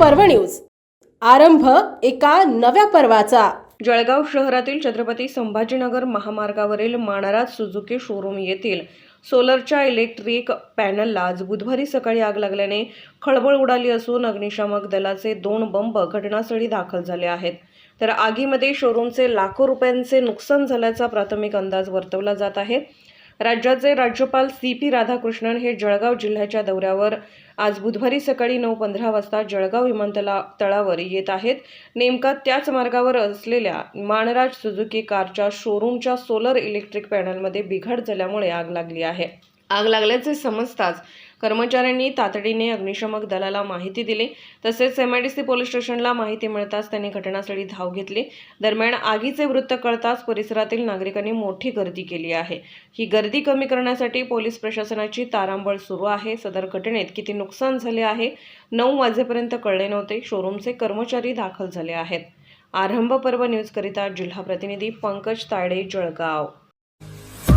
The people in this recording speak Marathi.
पर्व न्यूज. आरंभ एका नव्या पर्वाचा. जळगाव शहरातील छत्रपती संभाजीनगर महामार्गावरील माणराज सुझुकी शोरूम येथील सोलरच्या इलेक्ट्रिक पॅनलला आज बुधवारी सकाळी आग लागल्याने खळबळ उडाली असून अग्निशामक दलाचे दोन बंब घटनास्थळी दाखल झाले आहेत. तर आगीमध्ये शोरूमचे लाखो रुपयांचे नुकसान झाल्याचा प्राथमिक अंदाज वर्तवला जात आहे. राज्याचे राज्यपाल सी पी राधाकृष्णन हे जळगाव जिल्ह्याच्या दौऱ्यावर आज बुधवारी सकाळी नऊ पंधरा वाजता जळगाव विमानतळा तळावर येत आहेत. नेमका त्याच मार्गावर असलेल्या माणराज सुझुकी कारच्या शोरूमच्या सोलर इलेक्ट्रिक पॅनलमध्ये बिघाड झाल्यामुळे आग लागली आहे. आग लागल्याचे समजताच कर्मचाऱ्यांनी तातडीने अग्निशमक दलाला माहिती दिली. तसेच M I D C police स्टेशनला माहिती मिळताच त्यांनी घटनास्थळी धाव घेतली. दरम्यान आगीचे वृत्त कळताच परिसरातील नागरिकांनी मोठी गर्दी केली आहे. ही गर्दी कमी करण्यासाठी पोलीस प्रशासनाची तारांबळ सुरू आहे. सदर घटनेत किती नुकसान झाले आहे नऊ वाजेपर्यंत कळले नव्हते. शोरूमचे कर्मचारी दाखल झाले आहेत. आरंभ पर्व न्यूजकरिता जिल्हा प्रतिनिधी पंकज तायडे जळगाव.